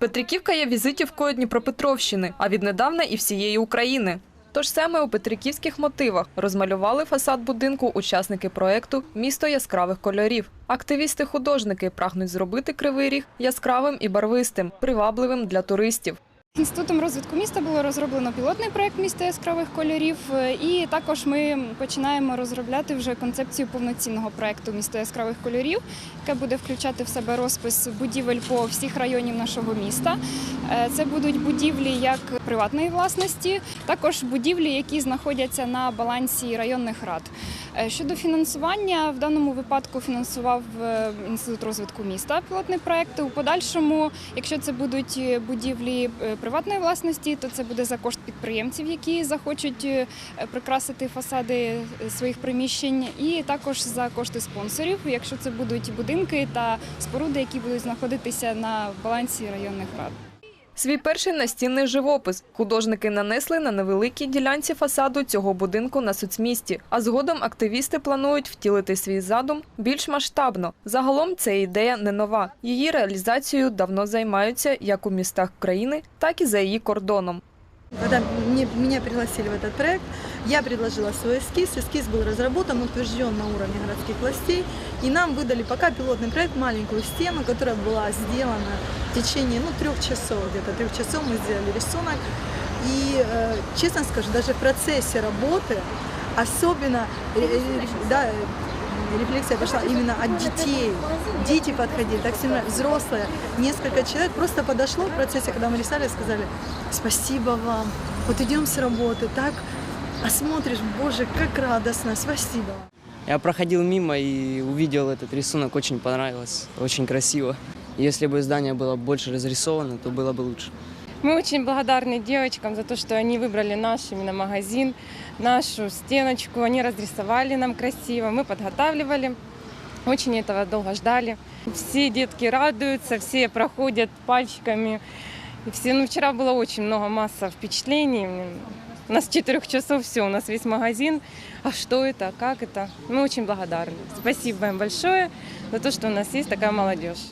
Петриківка є візитівкою Дніпропетровщини, а віднедавна і всієї України. Тож саме у петриківських мотивах розмалювали фасад будинку учасники проекту Місто яскравих кольорів. Активісти-художники прагнуть зробити кривий ріг яскравим і барвистим, привабливим для туристів. Інститутом розвитку міста було розроблено пілотний проект міста яскравих кольорів, е, і також ми починаємо розробляти вже концепцію повноцінного проекту місто яскравих кольорів, яке буде включати в себе розпис будівель по всіх районів нашого міста. Е, Це будуть будівлі як приватної власності, також будівлі, які знаходяться на балансі районних рад. Е, Щодо фінансування, в даному випадку фінансував е, інститут розвитку міста пілотний проект. У подальшому, якщо це будуть е, будівлі приватної власності, то це буде за кошт підприємців, які захочуть прикрасити фасади своїх приміщень, і також за кошти спонсорів, якщо це будуть будинки та споруди, які будуть знаходитися на балансі районних рад. Свій перший настінний живопис художники нанесли на невеликій ділянці фасаду цього будинку на соцмісті. А згодом активісти планують втілити свій задум більш масштабно. Загалом ця ідея не нова. Її реалізацією давно займаються як у містах країни, так і за її кордоном. Когда мне- меня пригласили в этот проект, я предложила свой эскиз. Эскиз был разработан, утвержден на уровне городских властей. И нам выдали пока пилотный проект, маленькую стену, которая была сделана в течение ну, трех часов. Где-то трех часов мы сделали рисунок. И, э, честно скажу, даже в процессе работы, особенно э, да, рефлексия пошла именно от детей. Дети подходили, так сильно взрослые. Несколько человек просто подошло в процессе, когда мы рисовали, сказали, спасибо вам, вот идем с работы, так, а смотришь, боже, как радостно, спасибо. Я проходил мимо и увидел этот рисунок, очень понравилось, очень красиво. Если бы здание было больше разрисовано, то было бы лучше. Мы очень благодарны девочкам за то, что они выбрали наш именно магазин, нашу стеночку. Они разрисовали нам красиво, мы подготавливали. Очень этого долго ждали. Все детки радуются, все проходят пальчиками. И все, ну, вчера было очень много, масса впечатлений. У нас с четырех часов все, у нас весь магазин. А что это, как это? Мы очень благодарны. Спасибо им большое за то, что у нас есть такая молодежь.